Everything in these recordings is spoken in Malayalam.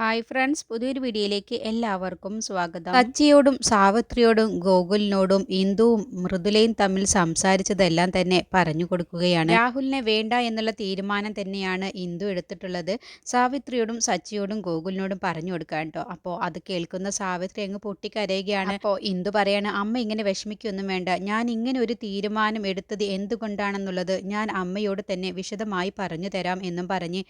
ഹായ് ഫ്രണ്ട്സ് പുതിയൊരു വീഡിയോയിലേക്ക് എല്ലാവർക്കും സ്വാഗതം. സച്ചിയോടും സാവിത്രിയോടും ഗോകുലിനോടും ഇന്ദുവും മൃദുലയും തമ്മിൽ സംസാരിച്ചതെല്ലാം തന്നെ പറഞ്ഞു കൊടുക്കുകയാണ്. രാഹുലിനെ വേണ്ട എന്നുള്ള തീരുമാനം തന്നെയാണ് ഇന്ദു എടുത്തിട്ടുള്ളത്. സാവിത്രിയോടും സച്ചിയോടും ഗോകുലിനോടും പറഞ്ഞു കൊടുക്കാൻ കേട്ടോ. അപ്പോൾ അത് കേൾക്കുന്ന സാവിത്രി അങ്ങ് പൊട്ടിക്കരയുകയാണ്. അപ്പോൾ ഇന്ദു പറയാണ് അമ്മ ഇങ്ങനെ വിഷമിക്കൊന്നും വേണ്ട. ഞാൻ ഇങ്ങനെ ഒരു തീരുമാനം എടുത്തത് എന്തുകൊണ്ടാണെന്നുള്ളത് ഞാൻ അമ്മയോട് തന്നെ വിശദമായി പറഞ്ഞു തരാം എന്നും പറഞ്ഞ്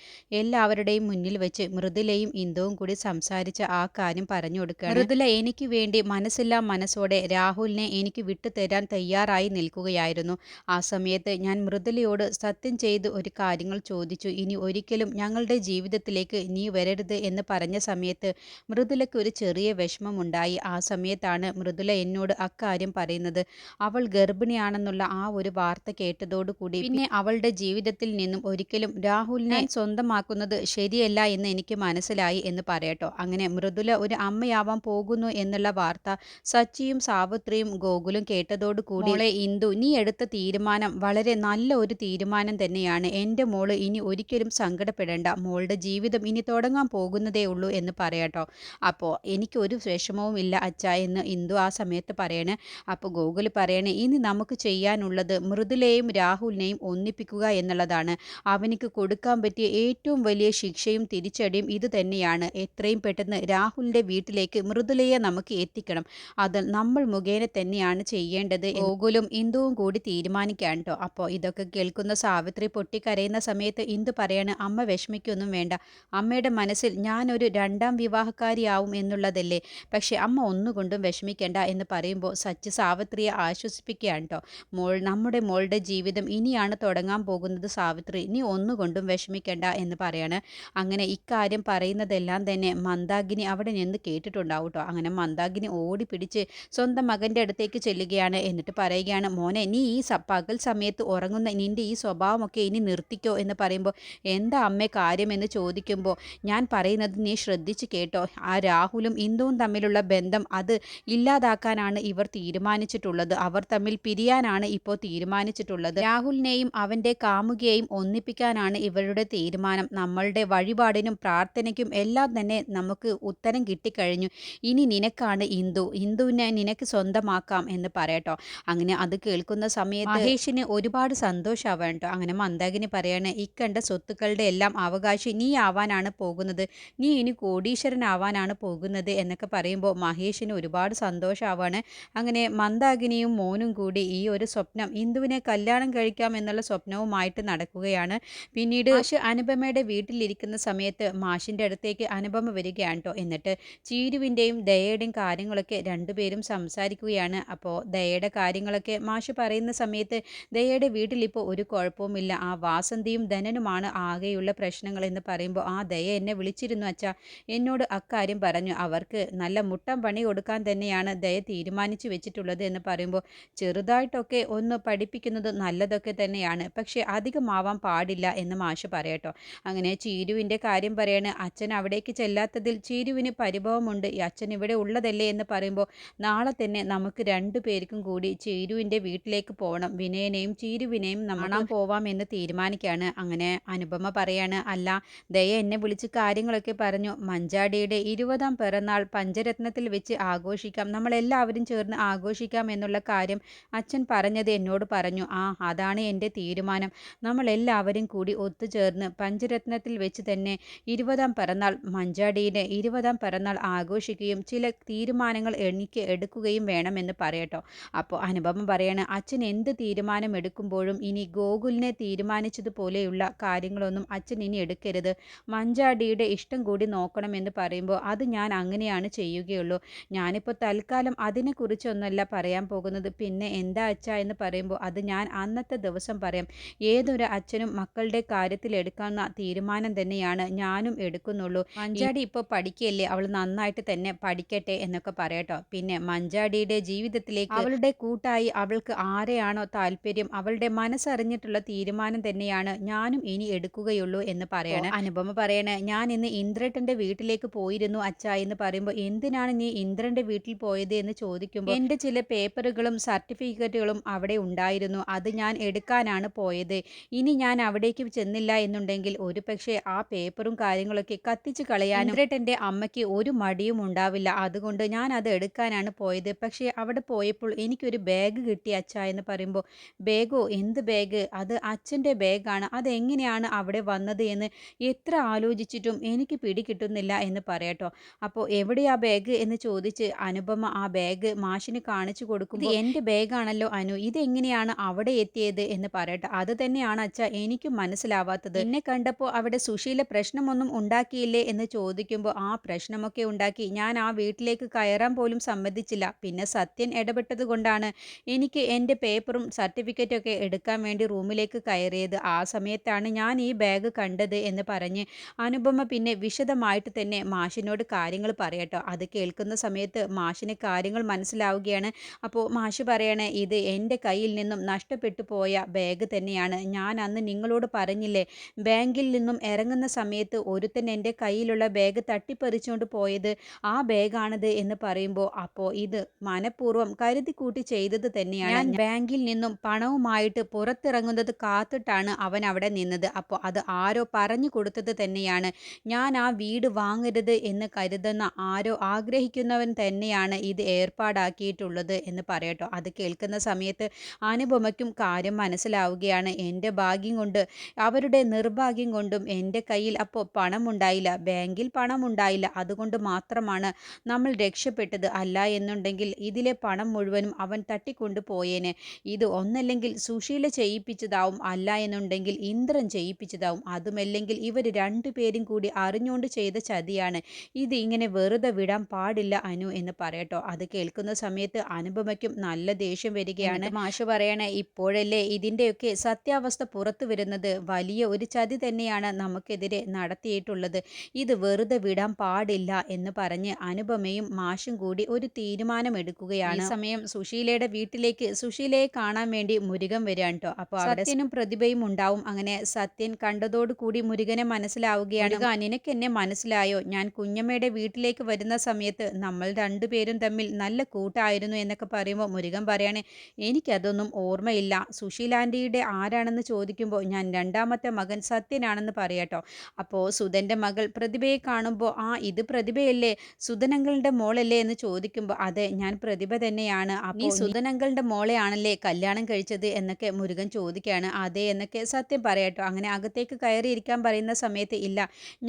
എല്ലാവരുടെയും മുന്നിൽ വെച്ച് മൃദുലയും ഇന്ദു ബന്ധവും കൂടി സംസാരിച്ച് ആ കാര്യം പറഞ്ഞു കൊടുക്കുകയാണ്. മൃദുല എനിക്ക് വേണ്ടി മനസ്സില്ലാ മനസ്സോടെ രാഹുലിനെ എനിക്ക് വിട്ടുതരാൻ തയ്യാറായി നിൽക്കുകയായിരുന്നു. ആ സമയത്ത് ഞാൻ മൃദുലയോട് സത്യം ചെയ്ത് ഒരു കാര്യങ്ങൾ ചോദിച്ചു. ഇനി ഒരിക്കലും ഞങ്ങളുടെ ജീവിതത്തിലേക്ക് നീ വരരുത് എന്ന് പറഞ്ഞ സമയത്ത് മൃദുലയ്ക്ക് ഒരു ചെറിയ വിഷമമുണ്ടായി. ആ സമയത്താണ് മൃദുല എന്നോട് അക്കാര്യം പറയുന്നത്. അവൾ ഗർഭിണിയാണെന്നുള്ള ആ ഒരു വാർത്ത കേട്ടതോടുകൂടി പിന്നെ അവളുടെ ജീവിതത്തിൽ നിന്നും ഒരിക്കലും രാഹുലിനെ സ്വന്തമാക്കുന്നത് ശരിയല്ല എന്ന് എനിക്ക് മനസ്സിലായി. എന്ന് പറയട്ടോ അങ്ങനെ മൃദുല ഒരു അമ്മയാവാൻ പോകുന്നു എന്നുള്ള വാർത്ത സച്ചിയും സാവിത്രിയും ഗോകുലും കേട്ടതോടുകൂടി മോളെ ഇന്ദു നീ എടുത്ത തീരുമാനം വളരെ നല്ല ഒരു തീരുമാനം തന്നെയാണ്. എന്റെ മോൾ ഇനി ഒരിക്കലും സങ്കടപ്പെടേണ്ട. മോളുടെ ജീവിതം ഇനി തുടങ്ങാൻ പോകുന്നതേ ഉള്ളൂ എന്ന് പറയട്ടോ അപ്പോൾ എനിക്കൊരു വിഷമവും ഇല്ല അച്ഛ എന്ന് ഇന്ദു ആ സമയത്ത് പറയണേ. അപ്പോൾ ഗോകുൽ പറയണേ ഇനി നമുക്ക് ചെയ്യാനുള്ളത് മൃദുലയും രാഹുലിനെയും ഒന്നിപ്പിക്കുക എന്നുള്ളതാണ്. അവനിക്ക് കൊടുക്കാൻ പറ്റിയ ഏറ്റവും വലിയ ശിക്ഷയും തിരിച്ചടിയും ഇത് തന്നെയാണ്. തന്നെയാണ്. എത്രയും പെട്ടെന്ന് രാഹുലിന്റെ വീട്ടിലേക്ക് മൃദുലയെ നമുക്ക് എത്തിക്കണം. അത് നമ്മൾ മുഖേന തന്നെയാണ് ചെയ്യേണ്ടത്. ഗോകുലും ഇന്ദുവും കൂടി തീരുമാനിക്കാൻ കേട്ടോ അപ്പോൾ ഇതൊക്കെ കേൾക്കുന്ന സാവിത്രി പൊട്ടിക്കരയുന്ന സമയത്ത് ഇന്ദു പറയാണ് അമ്മ വിഷമിക്കൊന്നും വേണ്ട. അമ്മയുടെ മനസ്സിൽ ഞാനൊരു രണ്ടാം വിവാഹക്കാരിയാവും എന്നുള്ളതല്ലേ? പക്ഷേ അമ്മ ഒന്നുകൊണ്ടും വിഷമിക്കേണ്ട എന്ന് പറയുമ്പോൾ സച്ച് സാവിത്രിയെ ആശ്വസിപ്പിക്കുകയാണ് കേട്ടോ മോൾ നമ്മുടെ മോളുടെ ജീവിതം ഇനിയാണ് തുടങ്ങാൻ പോകുന്നത് സാവിത്രി. നീ ഒന്നുകൊണ്ടും വിഷമിക്കേണ്ട എന്ന് പറയാണ്. അങ്ങനെ ഇക്കാര്യം പറയുന്നതെല്ലാം എല്ലാം തന്നെ മന്ദാഗിനി അവിടെ നിന്ന് കേട്ടിട്ടുണ്ടാവും കേട്ടോ. അങ്ങനെ മന്ദാഗിനി ഓടി പിടിച്ച് സ്വന്തം മകന്റെ അടുത്തേക്ക് ചെല്ലുകയാണ്. എന്നിട്ട് പറയുകയാണ് മോനെ നീ ഈ പകൽ സമയത്ത് ഉറങ്ങുന്ന നിന്റെ ഈ സ്വഭാവമൊക്കെ ഇനി നിർത്തിക്കോ എന്ന് പറയുമ്പോൾ എന്താ അമ്മ കാര്യമെന്ന് ചോദിക്കുമ്പോൾ ഞാൻ പറയുന്നത് നീ ശ്രദ്ധിച്ച് കേട്ടോ. ആ രാഹുലും ഇന്ദുവും തമ്മിലുള്ള ബന്ധം അത് ഇല്ലാതാക്കാനാണ് ഇവർ തീരുമാനിച്ചിട്ടുള്ളത്. അവർ തമ്മിൽ പിരിയാനാണ് ഇപ്പോൾ തീരുമാനിച്ചിട്ടുള്ളത്. രാഹുലിനെയും അവന്റെ കാമുകയെയും ഒന്നിപ്പിക്കാനാണ് ഇവരുടെ തീരുമാനം. നമ്മളുടെ വഴിപാടിനും പ്രാർത്ഥനയ്ക്കും എല്ലാം തന്നെ നമുക്ക് ഉത്തരം കിട്ടിക്കഴിഞ്ഞു. ഇനി നിനക്കാണ് ഇന്ദു. ഇന്ദുവിനെ നിനക്ക് സ്വന്തമാക്കാം എന്ന് പറയട്ടോ. അങ്ങനെ അത് കേൾക്കുന്ന സമയത്ത് മഹേഷിന് ഒരുപാട് സന്തോഷമാവാൻ കേട്ടോ അങ്ങനെ മന്ദാകിനി പറയാണ് ഇക്കണ്ട സ്വത്തുക്കളുടെ എല്ലാം അവകാശം നീ ആവാനാണ് പോകുന്നത്. നീ ഇനി കോടീശ്വരനാവാനാണ് പോകുന്നത് എന്നൊക്കെ പറയുമ്പോൾ മഹേഷിന് ഒരുപാട് സന്തോഷമാവാണ് അങ്ങനെ മന്ദാകിനിയും മോനും കൂടി ഈ ഒരു സ്വപ്നം ഇന്ദുവിനെ കല്യാണം കഴിക്കാം എന്നുള്ള സ്വപ്നവുമായിട്ട് നടക്കുകയാണ്. പിന്നീട് അനുപമയുടെ വീട്ടിലിരിക്കുന്ന സമയത്ത് മാഷിന്റെ അടുത്തേക്ക് അനുപമ വരികയാണ് കേട്ടോ എന്നിട്ട് ചീരുവിന്റെയും ദയയുടെയും കാര്യങ്ങളൊക്കെ രണ്ടുപേരും സംസാരിക്കുകയാണ്. അപ്പോൾ ദയയുടെ കാര്യങ്ങളൊക്കെ മാഷ് പറയുന്ന സമയത്ത് ദയയുടെ വീട്ടിലിപ്പോൾ ഒരു കുഴപ്പവുമില്ല. ആ വാസന്തിയും ധനനുമാണ് ആകെയുള്ള പ്രശ്നങ്ങൾ എന്ന് പറയുമ്പോൾ ആ ദയ എന്നെ വിളിച്ചിരുന്നു അച്ഛാ. എന്നോട് അക്കാര്യം പറഞ്ഞു. അവർക്ക് നല്ല മുട്ടം പണി കൊടുക്കാൻ തന്നെയാണ് ദയ തീരുമാനിച്ചു വെച്ചിട്ടുള്ളത് എന്ന് പറയുമ്പോൾ ചെറുതായിട്ടൊക്കെ ഒന്ന് പഠിപ്പിക്കുന്നത് നല്ലതൊക്കെ തന്നെയാണ്. പക്ഷേ അധികമാവാൻ പാടില്ല എന്ന് മാഷ് പറയട്ടോ. അങ്ങനെ ചീരുവിന്റെ കാര്യം പറയാണ്. അച്ഛൻ അവിടെ അവിടേക്ക് ചെല്ലാത്തതിൽ ചീരുവിന് പരിഭവമുണ്ട്. അച്ഛൻ ഇവിടെ ഉള്ളതല്ലേ എന്ന് പറയുമ്പോൾ നാളെ തന്നെ നമുക്ക് രണ്ടു പേർക്കും കൂടി ചീരുവിന്റെ വീട്ടിലേക്ക് പോകണം. വിനയനെയും ചീരുവിനെയും നമ്മൾ പോവാം എന്ന് തീരുമാനിക്കുകയാണ്. അങ്ങനെ അനുപമ പറയാണ് അല്ല ദയ എന്നെ വിളിച്ച് കാര്യങ്ങളൊക്കെ പറഞ്ഞു. മഞ്ചാടിയുടെ ഇരുപതാം പിറന്നാൾ പഞ്ചരത്നത്തിൽ വെച്ച് ആഘോഷിക്കാം. നമ്മളെല്ലാവരും ചേർന്ന് ആഘോഷിക്കാം എന്നുള്ള കാര്യം അച്ഛൻ പറഞ്ഞത് എന്നോട് പറഞ്ഞു. ആ അതാണ് എന്റെ തീരുമാനം. നമ്മളെല്ലാവരും കൂടി ഒത്തുചേർന്ന് പഞ്ചരത്നത്തിൽ വെച്ച് തന്നെ ഇരുപതാം പിറന്നാൾ മഞ്ചാടിയുടെ ഇരുപതാം പിറന്നാൾ ആഘോഷിക്കുകയും ചില തീരുമാനങ്ങൾ എനിക്ക് എടുക്കുകയും വേണമെന്ന് പറയട്ടോ. അപ്പോൾ അനുപമ പറയാണ് അച്ഛൻ എന്ത് തീരുമാനം എടുക്കുമ്പോഴും ഇനി ഗോകുലിനെ തീരുമാനിച്ചതുപോലെയുള്ള കാര്യങ്ങളൊന്നും അച്ഛൻ ഇനി എടുക്കരുത്. മഞ്ചാടിയുടെ ഇഷ്ടം കൂടി നോക്കണമെന്ന് പറയുമ്പോൾ അത് ഞാൻ അങ്ങനെയാണ് ചെയ്യുകയുള്ളൂ. ഞാനിപ്പോൾ തൽക്കാലം അതിനെക്കുറിച്ചൊന്നല്ല പറയാൻ പോകുന്നത്. പിന്നെ എന്താ അച്ഛ എന്ന് പറയുമ്പോൾ അത് ഞാൻ അന്നത്തെ ദിവസം പറയാം. ഏതൊരു അച്ഛനും മക്കളുടെ കാര്യത്തിൽ എടുക്കുന്ന തീരുമാനം തന്നെയാണ് ഞാനും എടുക്കുന്നുള്ളൂ. മഞ്ചാടി ഇപ്പോൾ പഠിക്കുകയല്ലേ അവൾ നന്നായിട്ട് തന്നെ പഠിക്കട്ടെ എന്നൊക്കെ പറയട്ടോ. പിന്നെ മഞ്ചാടിയുടെ ജീവിതത്തിലേക്ക് അവളുടെ കൂട്ടായി അവൾക്ക് ആരെയാണോ താല്പര്യം അവളുടെ മനസ്സറിഞ്ഞിട്ടുള്ള തീരുമാനം തന്നെയാണ് ഞാനും ഇനി എടുക്കുകയുള്ളൂ എന്ന് പറയണ. അനുപമ പറയണേ ഞാൻ ഇന്ന് ഇന്ദ്രട്ടന്റെ വീട്ടിലേക്ക് പോയിരുന്നു അച്ഛ എന്ന് പറയുമ്പോൾ എന്തിനാണ് നീ ഇന്ദ്രന്റെ വീട്ടിൽ പോയത് എന്ന് ചോദിക്കുമ്പോൾ എന്റെ ചില പേപ്പറുകളും സർട്ടിഫിക്കറ്റുകളും അവിടെ ഉണ്ടായിരുന്നു. അത് ഞാൻ എടുക്കാനാണ് പോയത്. ഇനി ഞാൻ അവിടേക്ക് ചെന്നില്ല എന്നുണ്ടെങ്കിൽ ഒരു പക്ഷേ ആ പേപ്പറും കാര്യങ്ങളൊക്കെ കത്തിച്ച് കളയാനും ഇന്ദ്രേട്ടന്റെ അമ്മയ്ക്ക് ഒരു മടിയും ഉണ്ടാവില്ല. അതുകൊണ്ട് ഞാൻ അത് എടുക്കാനാണ് പോയത്. പക്ഷേ അവിടെ പോയപ്പോൾ എനിക്കൊരു ബാഗ് കിട്ടി അച്ഛ എന്ന് പറയുമ്പോൾ ബാഗോ എന്ത് ബാഗ്? അത് അച്ഛന്റെ ബാഗാണ്. അതെങ്ങനെയാണ് അവിടെ വന്നത് എന്ന് എത്ര ആലോചിച്ചിട്ടും എനിക്ക് പിടി കിട്ടുന്നില്ല എന്ന് പറയട്ടോ അപ്പോൾ എവിടെയാ ബാഗ്? എന്ന് ചോദിച്ച് അനുപമ ആ ബാഗ് മാഷിന് കാണിച്ചു കൊടുക്കും ഇത് എന്റെ ബാഗാണല്ലോ അനു. ഇതെങ്ങനെയാണ് അവിടെ എത്തിയത്? എന്ന് പറയട്ടെ അത് തന്നെയാണ് അച്ഛ എനിക്കും മനസ്സിലാവാത്തത്. എന്നെ കണ്ടപ്പോൾ അവിടെ സുശീല പ്രശ്നമൊന്നും ഉണ്ടാക്കിയില്ലേ എന്ന് ചോദിക്കുമ്പോൾ ആ പ്രശ്നമൊക്കെ ഉണ്ടാക്കി. ഞാൻ ആ വീട്ടിലേക്ക് കയറാൻ പോലും സമ്മതിച്ചില്ല. പിന്നെ സത്യൻ ഇടപെട്ടത് കൊണ്ടാണ് എനിക്ക് എന്റെ പേപ്പറും സർട്ടിഫിക്കറ്റും ഒക്കെ എടുക്കാൻ വേണ്ടി റൂമിലേക്ക് കയറിയത്. ആ സമയത്താണ് ഞാൻ ഈ ബാഗ് കണ്ടത് എന്ന് പറഞ്ഞ് അനുപമ പിന്നെ വിശദമായിട്ട് തന്നെ മാഷിനോട് കാര്യങ്ങൾ പറയട്ടോ അത് കേൾക്കുന്ന സമയത്ത് മാഷിന് കാര്യങ്ങൾ മനസ്സിലാവുകയാണ്. അപ്പോൾ മാഷ് പറയണേ ഇത് എന്റെ കയ്യിൽ നിന്നും നഷ്ടപ്പെട്ടു പോയ ബാഗ് തന്നെയാണ്. ഞാൻ അന്ന് നിങ്ങളോട് പറഞ്ഞില്ലേ ബാങ്കിൽ നിന്നും ഇറങ്ങുന്ന സമയത്ത് ഒരുത്തൻ എന്റെ കയ്യിലുള്ള ബാഗ് തട്ടിപ്പറിച്ചുകൊണ്ട് പോയത് ആ ബാഗാണത് എന്ന് പറയുമ്പോൾ അപ്പോൾ ഇത് മനഃപൂർവം കരുതി കൂട്ടി ചെയ്തത് തന്നെയാണ്. ഞാൻ ബാങ്കിൽ നിന്നും പണവുമായിട്ട് പുറത്തിറങ്ങുന്നത് കാത്തിട്ടാണ് അവൻ അവിടെ നിന്നത്. അപ്പോൾ അത് ആരോ പറഞ്ഞു കൊടുത്തത് തന്നെയാണ്. ഞാൻ ആ വീട് വാങ്ങരുത് എന്ന് കരുതുന്ന ആരോ ആഗ്രഹിക്കുന്നവൻ തന്നെയാണ് ഇത് ഏർപ്പാടാക്കിയിട്ടുള്ളത് എന്ന് പറയട്ടോ. അത് കേൾക്കുന്ന സമയത്ത് അനുപമയ്ക്കും കാര്യം മനസ്സിലാവുകയാണ്. എന്റെ ഭാഗ്യം കൊണ്ട് അവരുടെ നിർഭാഗ്യം കൊണ്ടും എന്റെ കയ്യിൽ അപ്പോൾ പണമുണ്ടായില്ല. ബാങ്കിൽ പണമുണ്ടായില്ല. അതുകൊണ്ട് മാത്രമാണ് നമ്മൾ രക്ഷപ്പെട്ടത്. അല്ല എന്നുണ്ടെങ്കിൽ ഇതിലെ പണം മുഴുവനും അവൻ തട്ടിക്കൊണ്ടു പോയേനെ ഇത് ഒന്നല്ലെങ്കിൽ സുശീല ചെയ്യിപ്പിച്ചതാവും. അല്ല എന്നുണ്ടെങ്കിൽ ഇന്ദ്രൻ ചെയ്യിപ്പിച്ചതാവും. അതുമല്ലെങ്കിൽ ഇവർ രണ്ടുപേരും കൂടി അറിഞ്ഞുകൊണ്ട് ചെയ്ത ചതിയാണ്. ഇത് ഇങ്ങനെ വെറുതെ വിടാൻ പാടില്ല അനു എന്ന് പറയട്ടോ. അത് കേൾക്കുന്ന സമയത്ത് അനുപമയ്ക്കും നല്ല ദേഷ്യം വരികയാണ്. മാഷ് പറയണേ ഇപ്പോഴല്ലേ ഇതിന്റെയൊക്കെ സത്യാവസ്ഥ പുറത്തു വരുന്നത്? വലിയ ഒരു ചതി തന്നെയാണ് നമുക്കെതിരെ നടത്തിയിട്ടുള്ളത്. ഇത് വെറുതെ വിടാൻ പാടില്ല എന്ന് പറഞ്ഞ് അനുപമയും മാഷും കൂടി ഒരു തീരുമാനമെടുക്കുകയാണ്. സമയം സുശീലയുടെ വീട്ടിലേക്ക് സുശീലയെ കാണാൻ വേണ്ടി മുരുകൻ വരികയാണ് കേട്ടോ അപ്പോൾ സത്യനും പ്രതിഭയും ഉണ്ടാവും. അങ്ങനെ സത്യൻ കണ്ടതോട് കൂടി മുരുകനെ മനസ്സിലാവുകയാണ്. നിനക്ക് എന്നെ മനസ്സിലായോ? ഞാൻ കുഞ്ഞമ്മയുടെ വീട്ടിലേക്ക് വരുന്ന സമയത്ത് നമ്മൾ രണ്ടുപേരും തമ്മിൽ നല്ല കൂട്ടായിരുന്നു എന്നൊക്കെ പറയുമ്പോൾ മുരുകൻ പറയാണ് എനിക്കതൊന്നും ഓർമ്മയില്ല. സുശീലാന്റിയുടെ ആരാണെന്ന് ചോദിക്കുമ്പോൾ ഞാൻ രണ്ടാമത്തെ മകൻ സത്യനാണെന്ന് പറയാട്ടോ അപ്പോൾ സുധന്റെ മകൾ പ്രതിഭയെ കാണുമ്പോൾ ആ ഇത് പ്രതിഭയല്ലേ? സുധനങ്ങളുടെ മോളല്ലേ? എന്ന് ചോദിക്കുമ്പോൾ അതെ ഞാൻ പ്രതിഭ തന്നെയാണ്. അപ്പോൾ സുധനങ്ങളുടെ മോളെയാണല്ലേ കല്യാണം കഴിച്ചത്? എന്നൊക്കെ മുരുകൻ ചോദിക്കുകയാണ്. അതെ എന്നൊക്കെ സത്യം പറയട്ടോ. അങ്ങനെ അകത്തേക്ക് കയറിയിരിക്കാൻ പറയുന്ന സമയത്ത് ഇല്ല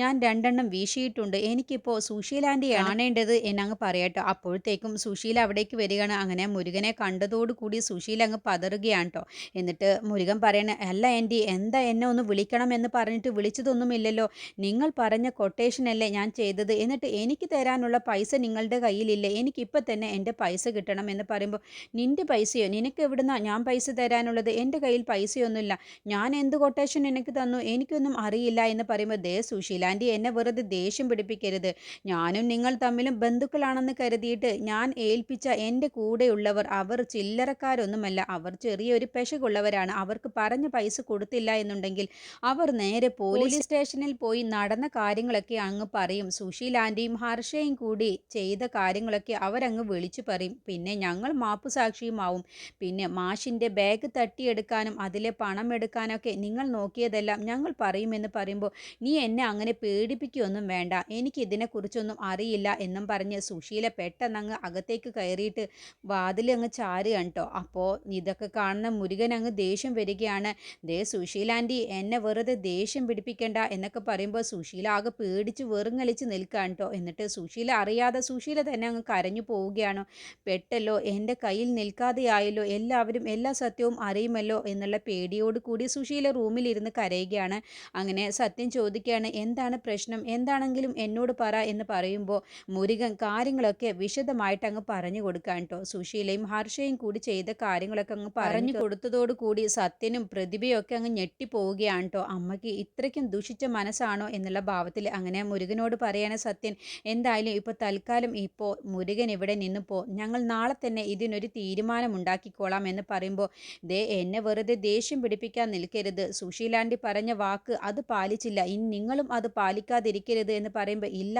ഞാൻ രണ്ടെണ്ണം വീശിയിട്ടുണ്ട്. എനിക്കിപ്പോൾ സുശീലാന്റെ കാണേണ്ടത് എന്നങ്ങ് പറയട്ടോ. അപ്പോഴത്തേക്കും സുശീല അവിടേക്ക് വരികയാണ്. അങ്ങനെ മുരുകനെ കണ്ടതോടുകൂടി സുശീല അങ്ങ് പതറുകയാണ് കേട്ടോ എന്നിട്ട് മുരുകൻ പറയണ അല്ല ആന്റി എന്താ എന്നെ ഒന്ന് വിളിക്കണം എന്ന് പറഞ്ഞിട്ട് വിളിച്ചതൊന്നുമില്ലല്ലോ. നിങ്ങൾ പറഞ്ഞ കൊട്ടേഷനല്ലേ ഞാൻ ചെയ്തത്. എന്നിട്ട് എനിക്ക് തരാനുള്ള പൈസ നിങ്ങളുടെ കയ്യിലില്ലേ. എനിക്കിപ്പോൾ തന്നെ എന്റെ പൈസ കിട്ടണം എന്ന് പറയുമ്പോൾ നിന്റെ പൈസയോ? നിനക്ക് എവിടുന്നാ ഞാൻ പൈസ തരാനുള്ളത്? എന്റെ കയ്യിൽ പൈസയൊന്നുമില്ല. ഞാൻ എന്ത് കൊട്ടേഷൻ എനിക്ക് തന്നു? എനിക്കൊന്നും അറിയില്ല എന്ന് പറയുമ്പോൾ ദേ സുശീലാന്റെ എന്നെ വെറുതെ ദേഷ്യം പിടിപ്പിക്കരുത്. ഞാനും നിങ്ങൾ തമ്മിലും ബന്ധുക്കളാണെന്ന് കരുതിയിട്ട് ഞാൻ ഏൽപ്പിച്ച എന്റെ കൂടെയുള്ളവർ അവർ ചില്ലറക്കാരൊന്നുമല്ല. അവർ ചെറിയൊരു പെശകുള്ളവരാണ്. അവർക്ക് പറഞ്ഞ പൈസ കൊടുത്തില്ല എന്നുണ്ടെങ്കിൽ അവർ നേരെ പോലീസ് സ്റ്റേഷനിൽ പോയി നടന്ന കാര്യങ്ങളൊക്കെ അങ്ങ് പറയും. സുശീൽ ആന്റിയും ഹർഷയും കൂടി ചെയ്ത കാര്യങ്ങളൊക്കെ അവരങ്ങ് വിളിച്ചു പറയും. പിന്നെ ഞങ്ങൾ മാപ്പ് സാക്ഷിയുമാവും പിന്നെ മാഷിന്റെ ബാഗ് തട്ടിയെടുക്കാനും അതിലെ പണം എടുക്കാനൊക്കെ നിങ്ങൾ നോക്കിയതെല്ലാം ഞങ്ങൾ പറയുമെന്ന് പറയുമ്പോൾ നീ എന്നെ അങ്ങനെ പേടിപ്പിക്കുകയൊന്നും വേണ്ട. എനിക്കിതിനെക്കുറിച്ചൊന്നും അറിയില്ല എന്നും പറഞ്ഞ് സുശീല പെട്ടെന്നങ്ങ് അകത്തേക്ക് കയറിയിട്ട് വാതിൽ അങ്ങ് ചാരുകയാണ് കേട്ടോ. അപ്പോൾ ഇതൊക്കെ കാണുന്ന മുരുകൻ അങ്ങ് ദേഷ്യം വരികയാണ്. ദേ സുശീലാന്റി എന്നെ വെറുതെ ദേഷ്യം പിടിപ്പിക്കണ്ട എന്നൊക്കെ പറയുമ്പോൾ സുശീല ആകെ പേടിച്ച് വെറുങ്ങലിച്ച് നിൽക്കാൻ കേട്ടോ എന്നിട്ട് സുശീല അറിയാതെ സുശീല തന്നെ അങ്ങ് കരഞ്ഞു പോവുകയാണ്. പെട്ടല്ലോ എന്റെ കയ്യിൽ നിൽക്കാതെ ആയല്ലോ എല്ലാവരും എല്ലാ സത്യവും അറിയുമല്ലോ എന്നുള്ള പേടിയോട് കൂടി സുശീല റൂമിലിരുന്ന് കരയുകയാണ്. അങ്ങനെ സത്യം ചോദിക്കുകയാണ് എന്താണ് പ്രശ്നം? എന്താണെങ്കിലും എന്നോട് പറ എന്ന് പറയുമ്പോൾ മുരുകൻ കാര്യങ്ങളൊക്കെ വിശദമായിട്ട് അങ്ങ് പറഞ്ഞു കൊടുക്കാൻ കേട്ടോ സുശീലയും ഹർഷയും കൂടി ചെയ്ത കാര്യങ്ങളൊക്കെ അങ്ങ് പറഞ്ഞു കൊടുത്തതോട് കൂടി സത്യനും പ്രതിഭയും ഒക്കെ അങ്ങ് ഞെട്ടിപ്പോവുകയാണ് കേട്ടോ അമ്മയ്ക്ക് ഇത്രയ്ക്കും ദുഷിച്ച മനസ്സാണോ എന്നുള്ള ഭാവത്തിൽ അങ്ങനെ മുരുകനോട് പറയാണ് സത്യൻ എന്തായാലും ഇപ്പോൾ തൽക്കാലം ഇപ്പോൾ മുരുകൻ ഇവിടെ നിന്ന് പോ. ഞങ്ങൾ നാളെ തന്നെ ഇതിനൊരു തീരുമാനം ഉണ്ടാക്കിക്കോളാം എന്ന് പറയുമ്പോൾ ദേ എന്നെ വെറുതെ ദേഷ്യം പിടിപ്പിക്കാൻ നിൽക്കരുത്. സുശീലാണ്ടി പറഞ്ഞ വാക്ക് അത് പാലിച്ചില്ല. ഇനി നിങ്ങളും അത് പാലിക്കാതിരിക്കരുത് എന്ന് പറയുമ്പോൾ ഇല്ല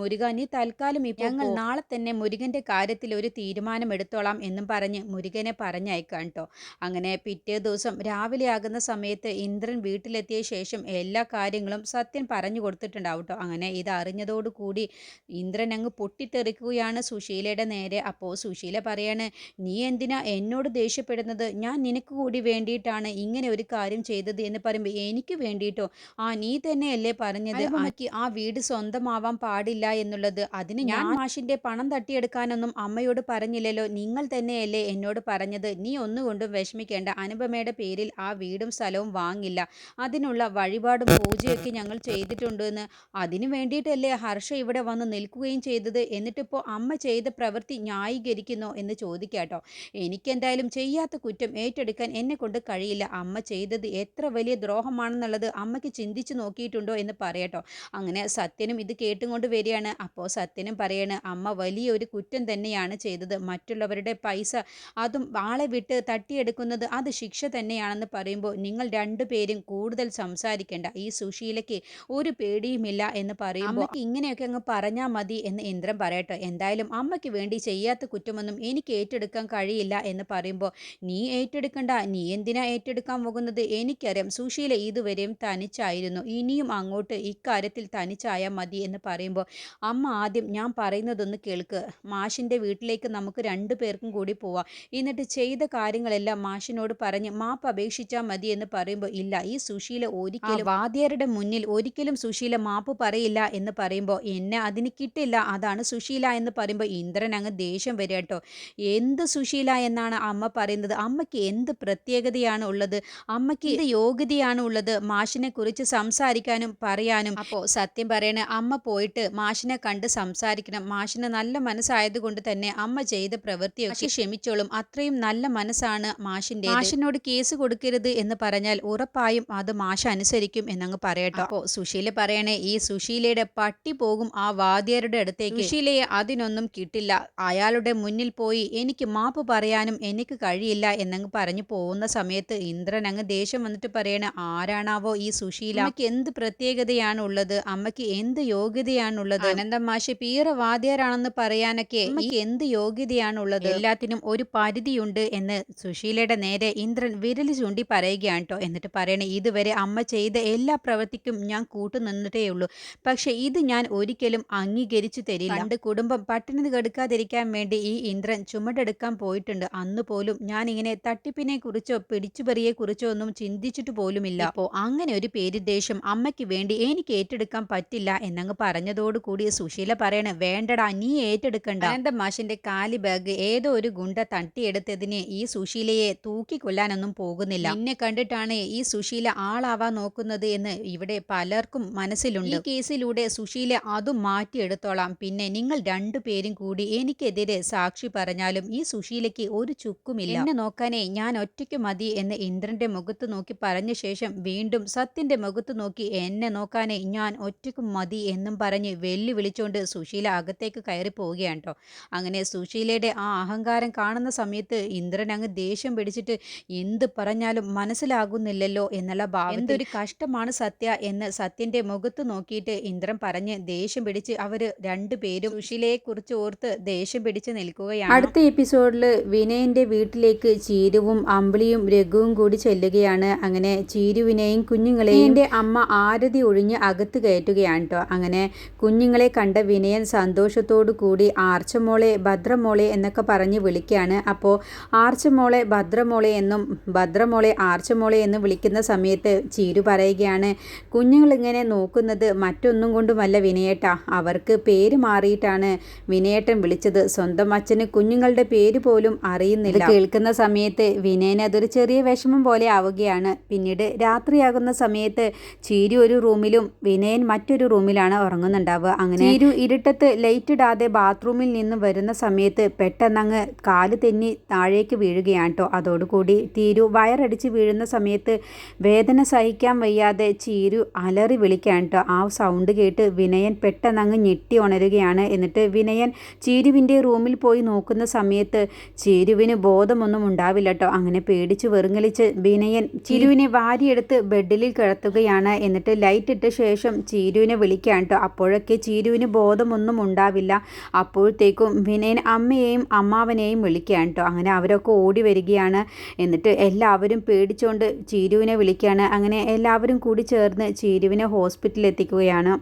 മുരുക നീ തൽക്കാലം ഇപ്പോൾ ഞങ്ങൾ നാളെ തന്നെ മുരുകന്റെ കാര്യത്തിൽ ഒരു തീരുമാനം എടുത്തോളാം എന്നും പറഞ്ഞ് മുരുകനെ പറഞ്ഞയക്കാം കേട്ടോ അങ്ങനെ പിറ്റേ ദിവസം രാവിലെ ആകുന്ന സമയത്ത് ഇന്ദ്രൻ വീട്ടിലെത്തിയ ശേഷം എല്ലാ കാര്യങ്ങളും സത്യൻ പറഞ്ഞു കൊടുത്തിട്ടുണ്ട്. പറഞ്ഞിട്ടുണ്ടാവും കേട്ടോ. അങ്ങനെ ഇത് അറിഞ്ഞതോടുകൂടി ഇന്ദ്രൻ അങ്ങ് പൊട്ടിത്തെറിക്കുകയാണ് സുശീലയുടെ നേരെ. അപ്പോൾ സുശീല പറയാണ് നീ എന്തിനാ എന്നോട് ദേഷ്യപ്പെടുന്നത്? ഞാൻ നിനക്ക് കൂടി വേണ്ടിയിട്ടാണ് ഇങ്ങനെ ഒരു കാര്യം ചെയ്തത് എന്ന് പറയുമ്പോൾ എനിക്ക് വേണ്ടിയിട്ടോ? ആ നീ തന്നെയല്ലേ പറഞ്ഞത്? അമ്മയ്ക്ക് ആ വീട് സ്വന്തമാവാൻ പാടില്ല എന്നുള്ളത്. അതിന് ഞാൻ മാഷിന്റെ പണം തട്ടിയെടുക്കാനൊന്നും അമ്മയോട് പറഞ്ഞില്ലല്ലോ. നിങ്ങൾ തന്നെയല്ലേ എന്നോട് പറഞ്ഞത്. നീ ഒന്നുകൊണ്ടും വിഷമിക്കേണ്ട. അനുപമയുടെ പേരിൽ ആ വീടും സ്ഥലവും വാങ്ങില്ല. അതിനുള്ള വഴിപാടും പൂജയൊക്കെ ഞങ്ങൾ ചെയ്തിട്ടുണ്ടെന്ന് അതിനു വേണ്ടിയിട്ടല്ലേ ഹർഷ ഇവിടെ വന്ന് നിൽക്കുകയും ചെയ്തത്? എന്നിട്ടിപ്പോൾ അമ്മ ചെയ്ത പ്രവൃത്തി ന്യായീകരിക്കുന്നോ എന്ന് ചോദിക്കാട്ടോ. എനിക്കെന്തായാലും ചെയ്യാത്ത കുറ്റം ഏറ്റെടുക്കാൻ എന്നെ കൊണ്ട് കഴിയില്ല. അമ്മ ചെയ്തത് എത്ര വലിയ ദ്രോഹമാണെന്നുള്ളത് അമ്മയ്ക്ക് ചിന്തിച്ചു നോക്കിയിട്ടുണ്ടോ എന്ന് പറയട്ടോ. അങ്ങനെ സത്യനും ഇത് കേട്ടുകൊണ്ട് വരികയാണ്. അപ്പോൾ സത്യനും പറയാണ് അമ്മ വലിയൊരു കുറ്റം തന്നെയാണ് ചെയ്തത്. മറ്റുള്ളവരുടെ പൈസ അതും ആളെ വിട്ട് തട്ടിയെടുക്കുന്നത് അത് ശിക്ഷ തന്നെയാണെന്ന് പറയുമ്പോൾ നിങ്ങൾ രണ്ടുപേരും കൂടുതൽ സംസാരിക്കേണ്ട. ഈ സുശീലയ്ക്ക് ഒരു പേടിയുമില്ല എന്ന് പറയുമ്പോൾ ഇങ്ങനെയൊക്കെ അങ്ങ് പറഞ്ഞാൽ മതി എന്ന് ഇന്ദ്രൻ പറയട്ടെ. എന്തായാലും അമ്മയ്ക്ക് വേണ്ടി ചെയ്യാത്ത കുറ്റമൊന്നും എനിക്ക് ഏറ്റെടുക്കാൻ കഴിയില്ല എന്ന് പറയുമ്പോൾ നീ ഏറ്റെടുക്കണ്ട. നീ എന്തിനാ ഏറ്റെടുക്കാൻ പോകുന്നത്? എനിക്കറിയാം സുശീല ഇതുവരെയും തനിച്ചായിരുന്നു. ഇനിയും അങ്ങോട്ട് ഇക്കാര്യത്തിൽ തനിച്ചായാൽ മതി എന്ന് പറയുമ്പോൾ അമ്മ ആദ്യം ഞാൻ പറയുന്നതൊന്ന് കേൾക്ക്. മാഷിന്റെ വീട്ടിലേക്ക് നമുക്ക് രണ്ടു പേർക്കും കൂടി പോവാം. എന്നിട്ട് ചെയ്ത കാര്യങ്ങളെല്ലാം മാഷിനോട് പറഞ്ഞ് മാപ്പ് അപേക്ഷിച്ചാൽ മതി എന്ന് പറയുമ്പോൾ ഇല്ല ഈ സുശീല ഒരിക്കലും വാദ്യരുടെ മുന്നിൽ ഒരിക്കലും സുശീല മാപ്പ് പറയില്ല എന്ന് പറയുമ്പോൾ എന്നെ അതിന് കിട്ടില്ല അതാണ് സുശീല എന്ന് പറയുമ്പോൾ ഇന്ദ്രൻ അങ്ങ് ദേഷ്യം വരിക കേട്ടോ. എന്ത് സുശീല എന്നാണ് അമ്മ പറയുന്നത്? അമ്മയ്ക്ക് എന്ത് പ്രത്യേകതയാണ് ഉള്ളത്? അമ്മയ്ക്ക് എന്ത് യോഗ്യതയാണ് ഉള്ളത്? മാഷിനെ കുറിച്ച് സംസാരിക്കാനും പറയാനും. അപ്പോൾ സത്യം പറയണ അമ്മ പോയിട്ട് മാഷിനെ കണ്ട് സംസാരിക്കണം. മാഷിന് നല്ല മനസ്സായതുകൊണ്ട് തന്നെ അമ്മ ചെയ്ത പ്രവൃത്തിയൊക്കെ ക്ഷമിച്ചോളും. അത്രയും നല്ല മനസ്സാണ് മാഷിന്റെ മാഷിനോട് കേസ് കൊടുക്കരുത് എന്ന് പറഞ്ഞാൽ ഉറപ്പായും അത് മാഷ് അനുസരിക്കും എന്നങ്ങ് പറയട്ടോ അപ്പോൾ സുശീല പറയണേ ഈ സുശീലയുടെ പട്ടി പോകും ആ വാദ്യരുടെ അടുത്തേക്ക്. സുശീലയെ അതിനൊന്നും കിട്ടില്ല. അയാളുടെ മുന്നിൽ പോയി എനിക്ക് മാപ്പ് പറയാനും എനിക്ക് കഴിയില്ല എന്നങ്ങ് പറഞ്ഞു പോകുന്ന സമയത്ത് ഇന്ദ്രൻ അങ്ങ് ദേഷ്യം വന്നിട്ട് പറയണ ആരാണാവോ ഈ സുശീല? അമ്മയ്ക്ക് എന്ത് പ്രത്യേകതയാണ് ഉള്ളത് അമ്മയ്ക്ക് എന്ത് യോഗ്യതയാണുള്ളത്? അനന്തം മാഷി പീറ വാദ്യരാണെന്ന് പറയാനൊക്കെ അമ്മയ്ക്ക് എന്ത് യോഗ്യതയാണുള്ളത്? എല്ലാത്തിനും ഒരു പരിധിയുണ്ട് എന്ന് സുശീലയുടെ നേരെ ഇന്ദ്രൻ വിരൽ ചൂണ്ടി പറയുകയാണ് കേട്ടോ എന്നിട്ട് പറയണേ ഇതുവരെ അമ്മ ചെയ്ത എല്ലാ പ്രവൃത്തിക്കും ഞാൻ കൂട്ടുനിന്നിട്ടേ ഉള്ളൂ. പക്ഷെ ഇത് ഞാൻ ഒരിക്കലും അംഗീകരിച്ചു തരില്ല. രണ്ട് കുടുംബം പട്ടിണി കെടുക്കാതിരിക്കാൻ വേണ്ടി ഈ ഇന്ദ്രൻ ചുമടെടുക്കാൻ പോയിട്ടുണ്ട്. അന്ന് പോലും ഞാൻ ഇങ്ങനെ തട്ടിപ്പിനെ കുറിച്ചോ പിടിച്ചുപറിയെ കുറിച്ചോ ഒന്നും ചിന്തിച്ചിട്ട് പോലുമില്ല. അപ്പോ അങ്ങനെ ഒരു പേരുദ്ദേശം അമ്മയ്ക്ക് വേണ്ടി എനിക്ക് ഏറ്റെടുക്കാൻ പറ്റില്ല എന്നങ്ങ് പറഞ്ഞതോടുകൂടി സുശീല പറയണ വേണ്ടടാ നീ ഏറ്റെടുക്കണ്ട. അനന്ത മാഷിന്റെ കാലി ബാഗ് ഏതോ ഒരു ഗുണ്ട തട്ടിയെടുത്തതിന് ഈ സുശീലയെ തൂക്കിക്കൊല്ലാനൊന്നും പോകുന്നില്ല. എന്നെ കണ്ടിട്ടാണ് ഈ സുശീല ആളാവാൻ നോക്കുന്നത് എന്ന് ഇവിടെ പലർക്കും മനസ്സിലുണ്ട്. ഈ കേസിലൂടെ സുശീല അതും മാറ്റിയെടുത്തോളാം. പിന്നെ നിങ്ങൾ രണ്ടുപേരും കൂടി എനിക്കെതിരെ സാക്ഷി പറഞ്ഞാലും ഈ സുശീലയ്ക്ക് ഒരു ചുക്കുമില്ല. എന്നെ നോക്കാനേ ഞാൻ ഒറ്റയ്ക്ക് മതി എന്ന് ഇന്ദ്രന്റെ മുഖത്ത് നോക്കി പറഞ്ഞ ശേഷം വീണ്ടും സത്യന്റെ മുഖത്ത് നോക്കി എന്നെ നോക്കാനേ ഞാൻ ഒറ്റയ്ക്ക് മതി എന്നും പറഞ്ഞ് വെല്ലുവിളിച്ചുകൊണ്ട് സുശീല അകത്തേക്ക് കയറി പോവുകയാണ് കേട്ടോ അങ്ങനെ സുശീലയുടെ ആ അഹങ്കാരം കാണുന്ന സമയത്ത് ഇന്ദ്രൻ അങ്ങ് ദേഷ്യം പിടിച്ചിട്ട് എന്ത് പറഞ്ഞാലും മനസ്സിലാകുന്നില്ലല്ലോ എന്നുള്ള ഭാവം എന്തൊരു കഷ്ടമാണ് സത്യ എന്ന് സത്യന്റെ മുഖത്ത് നോക്കിയിട്ട് ഇന്ദ്രൻ പറഞ്ഞ് ദേഷ്യം പിടിച്ച് അവർ രണ്ടുപേരും സുഷിലയെ കുറിച്ച് ഓർത്ത് ദേഷ്യം പിടിച്ച് നിൽക്കുകയാണ്. അടുത്ത എപ്പിസോഡിൽ വിനയന്റെ വീട്ടിലേക്ക് ചീരുവും അമ്പിളിയും രഘുവും കൂടി ചെല്ലുകയാണ്. അങ്ങനെ ചീരുവിനെയും കുഞ്ഞുങ്ങളെയും എന്റെ അമ്മ ആരതി ഒഴിഞ്ഞ് അകത്ത് കയറ്റുകയാണ് കേട്ടോ അങ്ങനെ കുഞ്ഞുങ്ങളെ കണ്ട വിനയൻ സന്തോഷത്തോടു കൂടി ആർച്ചമോളെ ഭദ്രമോളെ എന്നൊക്കെ പറഞ്ഞ് വിളിക്കുകയാണ് അപ്പോൾ ആർച്ചമോളെ ഭദ്രമോളെ എന്നും ഭദ്രമോളെ ആർച്ചമോളെ എന്നും വിളിക്കുന്ന സമയത്ത് ചീരു പറയുകയാണ് കുഞ്ഞുങ്ങളിങ്ങനെ നോക്കുന്നത് മറ്റൊന്നും കൊണ്ടുമല്ല വിനയേട്ട. അവർക്ക് പേര് മാറിയിട്ടാണ് വിനയേട്ടൻ വിളിച്ചത്. സ്വന്തം അച്ഛന് കുഞ്ഞുങ്ങളുടെ പേര് പോലും അറിയുന്നില്ല. കേൾക്കുന്ന സമയത്ത് വിനയന് അതൊരു ചെറിയ വിഷമം പോലെ ആവുകയാണ്. പിന്നീട് രാത്രിയാകുന്ന സമയത്ത് ചീരു ഒരു റൂമിലും വിനയൻ മറ്റൊരു റൂമിലാണ് ഉറങ്ങുന്നുണ്ടാവുക. അങ്ങനെ ചീരു ഇരുട്ടത്ത് ലൈറ്റ് ഇടാതെ ബാത്റൂമിൽ നിന്ന് വരുന്ന സമയത്ത് പെട്ടെന്നങ്ങ് കാൽ തെന്നി താഴേക്ക് വീഴുകയാണ് കേട്ടോ. അതോടുകൂടി തീരു വയറടിച്ച് വീഴുന്ന സമയത്ത് വേദന സഹിക്കാൻ വയ്യാതെ ചീരു അലറി വിളിക്കാൻ കേട്ടോ. ആ സൗണ്ട് കേട്ട് വിനയൻ പെട്ടെന്നങ്ങ് ഞെട്ടി ഉണരുകയാണ്. എന്നിട്ട് വിനയൻ ചീരുവിന്റെ റൂമിൽ പോയി നോക്കുന്ന സമയത്ത് ചീരുവിന് ബോധമൊന്നും ഉണ്ടാവില്ല കേട്ടോ അങ്ങനെ പേടിച്ച് വെറുങ്ങലിച്ച് വിനയൻ ചിരുവിനെ വാരിയെടുത്ത് ബെഡിൽ കിടത്തുകയാണ്. എന്നിട്ട് ലൈറ്റ് ഇട്ട ശേഷം ചീരുവിനെ വിളിക്കാൻ കേട്ടോ അപ്പോഴൊക്കെ ചീരുവിന് ബോധമൊന്നും ഉണ്ടാവില്ല. അപ്പോഴത്തേക്കും വിനയൻ അമ്മയെയും അമ്മാവനെയും വിളിക്കാൻ കേട്ടോ അങ്ങനെ അവരൊക്കെ ഓടി വരികയാണ്. എന്നിട്ട് എല്ലാവരും പേടിച്ചുകൊണ്ട് ചീരുവിനെ വിളിക്കുകയാണ് അങ്ങനെ എല്ലാവരും കൂടി ചേർന്ന് ചീരുവിനെ ഹോസ്പിറ്റലിൽ എത്തിക്കുകയാണ്.